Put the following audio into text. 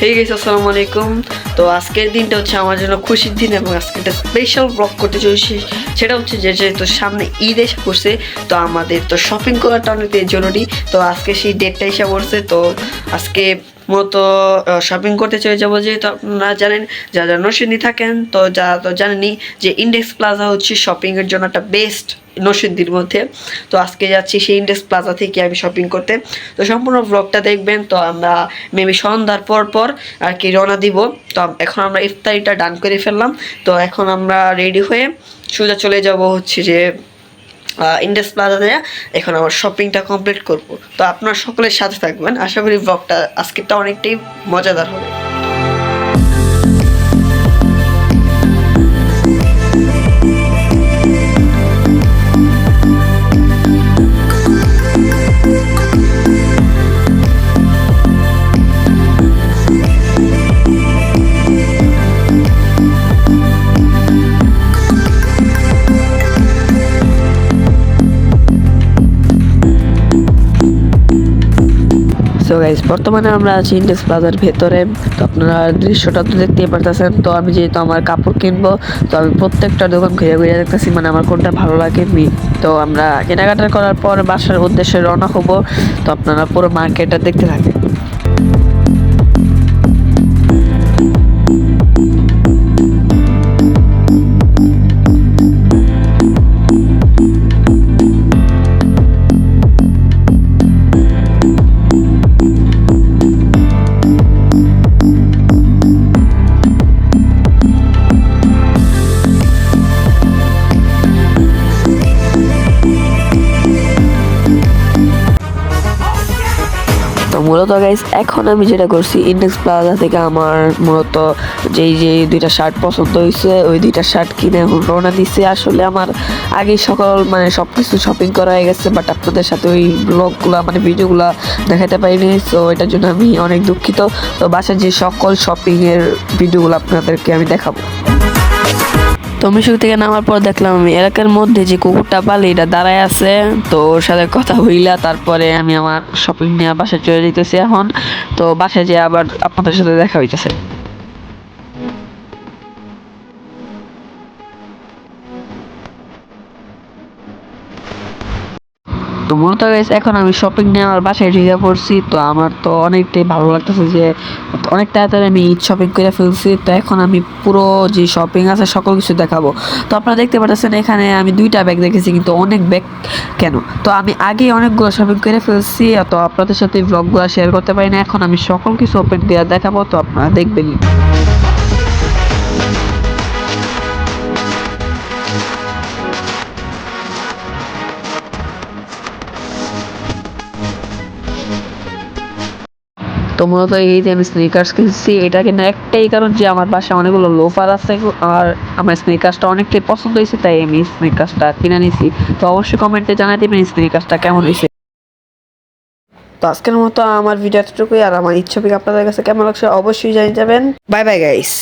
হে গেছে আসসালামু আলাইকুম তো আজকের দিনটা হচ্ছে আমার জন্য খুশির দিন এবং আজকে একটা স্পেশাল ব্লগ করতে চলেছি। সেটা হচ্ছে যে যেহেতু সামনে ঈদ এসে পড়ছে, তো আমাদের তো শপিং করাটা অনেক জরুরি তো আজকে সেই ডেটটা এসে পড়ছে, তো আজকে মূলত শপিং করতে চলে যাব যেহেতু আপনারা জানেন, যারা নরসিংদী থাকেন, তো যারা তো জানেনই যে ইন্ডেক্স প্লাজা হচ্ছে শপিংয়ের জন্য একটা বেস্ট নরসিংদীর মধ্যে। তো আজকে যাচ্ছি সেই ইন্ডেক্স প্লাজা থেকে আমি শপিং করতে। তো সম্পূর্ণ ব্লগটা দেখবেন, তো আমরা মেবি সন্ধ্যার পর পর আর কি রওনা দিব। তো এখন আমরা ইফতারিটা ডান করে ফেললাম। তো এখন আমরা রেডি হয়ে সোজা চলে যাব হচ্ছে যে ইন্ডাস প্লাজাতে এখন আমার শপিংটা কমপ্লিট করব। তো আপনারা সকলের সাথে থাকবেন। আশা করি ব্লগটা আজকেরটা অনেকটাই মজাদার হবে। সো গাইজ বর্তমানে আমরা আছি ইন্ডেক্স প্লাজার ভেতরে। তো আপনারা দৃশ্যটা তো দেখতেই পারতেছেন। তো আমি যেহেতু আমার কাপড় কিনবো, তো আমি প্রত্যেকটা দোকান ঘুরে ঘুরে দেখতেছি মানে আমার কোনটা ভালো লাগে মি- তো আমরা কেনাকাটা করার পর বাসার উদ্দেশ্যে রওনা হব। তো আপনারা পুরো মার্কেটটা দেখতে থাকেন। মূলত গাইজ এখন আমি যেটা করছি ইন্ডেক্স প্লাজা থেকে আমার মূলত যেই যে দুইটা শার্ট পছন্দ হয়েছে ওই দুইটা শার্ট কিনে এখন রওনা দিচ্ছে আসলে আমার আগে সকল মানে সব কিছু শপিং করা হয়ে গেছে বাট আপনাদের সাথে ওই ব্লগগুলো মানে ভিডিওগুলো দেখাতে পারিনি তো এটার জন্য আমি অনেক দুঃখিত। তো বাসার যে সকল শপিংয়ের ভিডিওগুলো আপনাদেরকে আমি দেখাবো। তো থেকে নামার পর দেখলাম আমি এলাকার মধ্যে যে কুকুরটা পালে এটা দাঁড়ায় আছে, তো ওর সাথে কথা হইলা, তারপরে আমি আমার শপিং নিয়ে বাসায় চলে যেতেছি এখন। তো বাসায় যেয়ে আবার আপনাদের সাথে দেখা হইতেছে। তো মূলত এখন আমি শপিং নিয়ে আমার বাসায় ঢুকে পড়ছি, তো আমার তো অনেকটাই ভালো লাগতেছে যে, অনেক তাড়াতাড়ি আমি ঈদ শপিং করে ফেলছি, তো এখন আমি পুরো যে শপিং আছে সকল কিছু দেখাবো। তো আপনারা দেখতে পাচ্ছেন এখানে আমি দুইটা ব্যাগ দেখেছি, কিন্তু অনেক ব্যাগ কেন? তো আমি আগে অনেকগুলো শপিং করে ফেলছি, তো আপনাদের সাথে ব্লগগুলো শেয়ার করতে পারি না, এখন আমি সকল কিছু ওপেন দিয়ে দেখাবো, তো আপনারা দেখবেন তো মূলত এই যে আমি স্নিকার্স কিনছি, এটা কিন্তু একটাই কারণ যে আমার বাসায় অনেকগুলো লোফার আছে আর আমার স্নিকার্সটা অনেকটাই পছন্দ হয়েছে, তাই আমি স্নিকার্সটা কিনে নিছি তো অবশ্যই কমেন্টে জানাই দেবেন স্নিকার্সটা কেমন হয়েছে। তো আজকের মতো আমার ভিডিও এতটুকুই, আর আমার ইচ্ছা আপনাদের কাছে কেমন লাগছে অবশ্যই জানিয়ে যাবেন। Bye bye guys